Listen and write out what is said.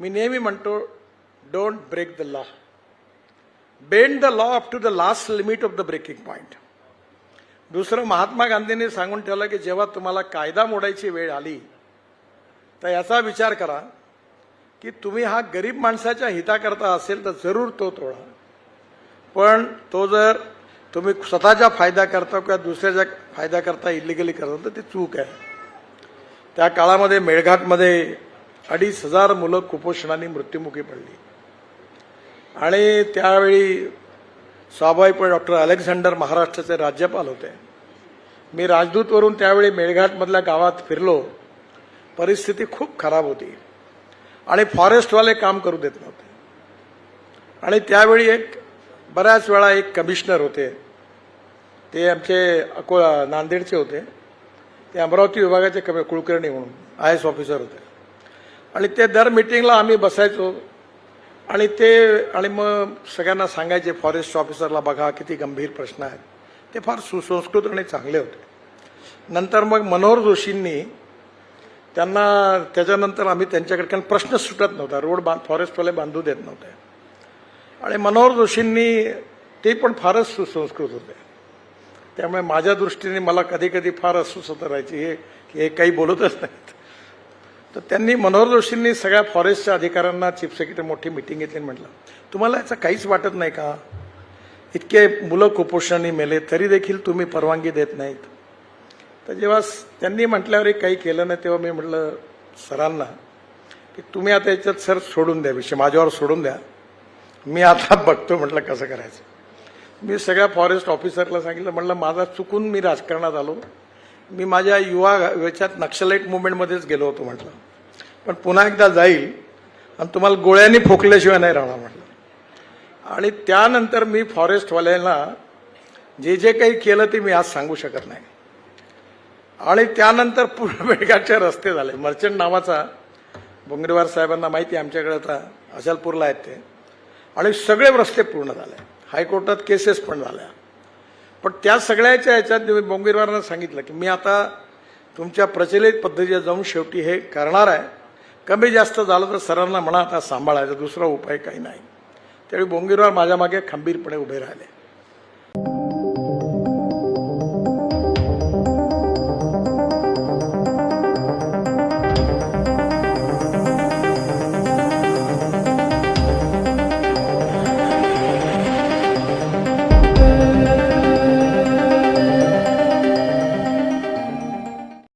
मी नेहमी म्हणतो don't break the law bend the law up to the last limit of the breaking point दुसरं महात्मा गांधींनी सांगून ठेवलं की जेव्हा तुम्हाला कायदा मोडायची वेळ आली तर याचा विचार करा की तुम्ही हा गरीब माणसाच्या हिताकरता असेल तर जरूर तो तोडा. पण तो जर तुम्ही स्वतःच्या फायदा करता किंवा दुसऱ्याच्या फायदा करता इलिगली करता तर ती चूक आहे. त्या काळामध्ये मेळघाटमध्ये अडीच हजार मुलं कुपोषणाने मृत्युमुखी पडली. आणि त्यावेळी स्वाभाविक डॉक्टर अलेक्झांडर महाराष्ट्राचे राज्यपाल होते. मी राजदूतवरून त्यावेळी मेळघाटमधल्या गावात फिरलो. परिस्थिती खूप खराब होती. आणि फॉरेस्टवाले काम करू देत नव्हते. आणि त्यावेळी एक बऱ्याच वेळा एक कमिशनर होते. ते आमचे अकोला नांदेडचे होते. ते अमरावती विभागाचे कमी कुलकर्णी म्हणून आय एस ऑफिसर होते. आणि ते दर मिटिंगला आम्ही बसायचो. आणि ते आणि मग सगळ्यांना सांगायचे फॉरेस्ट ऑफिसरला बघा किती गंभीर प्रश्न आहेत. ते फार सुसंस्कृत आणि चांगले होते. नंतर मग मनोहर जोशींनी त्यांना त्याच्यानंतर आम्ही त्यांच्याकडे कारण प्रश्न सुटत नव्हता. रोड बांध फॉरेस्टवाले बांधू देत नव्हते. आणि मनोहर जोशींनी ते पण फारच सुसंस्कृत होते. त्यामुळे माझ्या दृष्टीने मला कधी कधी फार अस्वस्थता राहायची हे हे काही बोलतच नाहीत. तर त्यांनी मनोहर जोशींनी सगळ्या फॉरेस्टच्या अधिकाऱ्यांना चीफ सेक्रेटरी मोठी मिटिंग घेतली आणि म्हटलं तुम्हाला याचं काहीच वाटत नाही का? इतके मुलं कुपोषणाने मेले तरी देखील तुम्ही परवानगी देत नाहीत. तर जेव्हा त्यांनी म्हटल्यावरही काही केलं नाही तेव्हा मी म्हटलं सरांना की तुम्ही आता याच्यात सर सोडून द्या विषय माझ्यावर सोडून द्या. मी आता बघतो म्हटलं कसं करायचं. मी सगळ्या फॉरेस्ट ऑफिसरला सांगितलं म्हटलं माझा चुकून मी राजकारणात आलो. मी माझ्या युवा याच्यात नक्षलाईट मुवमेंटमध्येच गेलो होतो म्हटलं. पण पुन्हा एकदा जाईल आणि तुम्हाला गोळ्यांनी फोकल्याशिवाय नाही राहणार म्हटलं. आणि त्यानंतर मी फॉरेस्टवाल्यांना जे जे काही केलं ते मी आज सांगू शकत नाही. आणि त्यानंतर पूर्ण रस्ते झाले. मर्चंट नावाचा बोंगरेवार साहेबांना माहिती आमच्याकडे आता अचलपूरला आहेत ते. आणि सगळे रस्ते पूर्ण झाले. हायकोर्टात केसेस पण झाल्या. पण त्या सगळ्याच्या याच्यात बोंगीरवारांना सांगितलं की मी आता तुमच्या प्रचलित पद्धतीच्या जाऊन शेवटी हे करणार आहे. कमी जास्त झालं तर सरांना म्हणा आता सांभाळायचं दुसरा उपाय काही नाही. त्यावेळी बोंगीरवार माझ्या मागे खंबीरपणे उभे राहिले.